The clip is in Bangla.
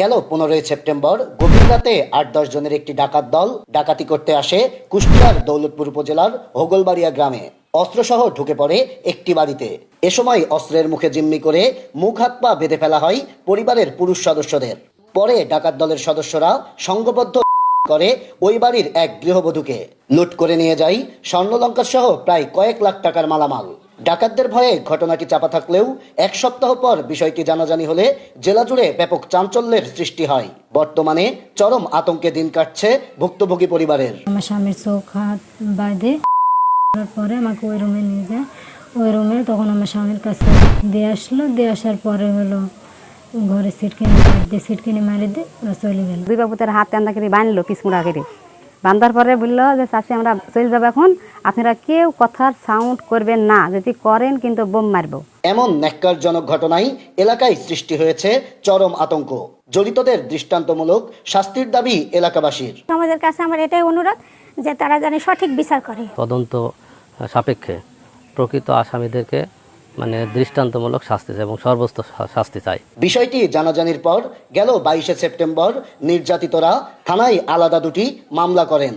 গেল পনেরোই সেপ্টেম্বর। গভীর রাতে আট দশ জনের একটি ডাকাত দল ডাকাতি করতে আসে কুষ্টিয়ার দৌলতপুর উপজেলার হোগলবাড়িয়া গ্রামে। অস্ত্রসহ ঢুকে পড়ে একটি বাড়িতে। এ সময় অস্ত্রের মুখে জিম্মি করে মুখ হাত পা বেঁধে ফেলা হয় পরিবারের পুরুষ সদস্যদের। পরে ডাকাত দলের সদস্যরা সংঘবদ্ধ করে ওই বাড়ির এক গৃহবধূকে লুট করে নিয়ে যায়। স্বর্ণলঙ্কার সহ প্রায় কয়েক লাখ টাকার মালামাল। ডাকাতদের ভয়ে ঘটনাটি চাপা থাকলেও এক সপ্তাহ পর বিষয়টি জানাজানি হলে জেলা জুড়ে ব্যাপক চাঞ্চল্যের সৃষ্টি হয়। বর্তমানে চরম আতঙ্কে দিন কাটছে ভুক্তভোগী পরিবারের। আমার স্বামীর চোখ হাত বাঁধে। পরে আমাকে ওই রুমে নিয়ে যায়। ওই রুমে তখন আমার স্বামীর কাছে দিয়ে আসলো। দিয়ে আসার পরে হলো ঘরে সিটকিনি দিয়ে সিটকিনি মারি দিয়ে চলে গেল। দুই বাবু তার হাত টান্দা করে বাঁধলো কিসমুড়া করে। বান্ধার পরে বলল যে চাষি আমরা চলে যাব এখন। আপনারা কেউ কথার সাউন্ড করবেন না। যদি করেন কিন্তু বোম মারবো। এমন ন্যাক্কারজনক ঘটনায় এলাকায় সৃষ্টি হয়েছে চরম আতঙ্ক। জড়িতদের দৃষ্টান্তমূলক শাস্তির দাবি এলাকাবাসীর। আমাদের কাছে আমার এটাই অনুরোধ যে তারা যেন সঠিক বিচার করে। তদন্ত সাপেক্ষে প্রকৃত আসামিদেরকে মানে দৃষ্টান্তমূলক শাস্তি চাই এবং সর্বোচ্চ শাস্তি চাই। বিষয়টি জানাজানির পর গেল বাইশে সেপ্টেম্বর নির্যাতিতরা থানায় আলাদা দুটি মামলা করেন।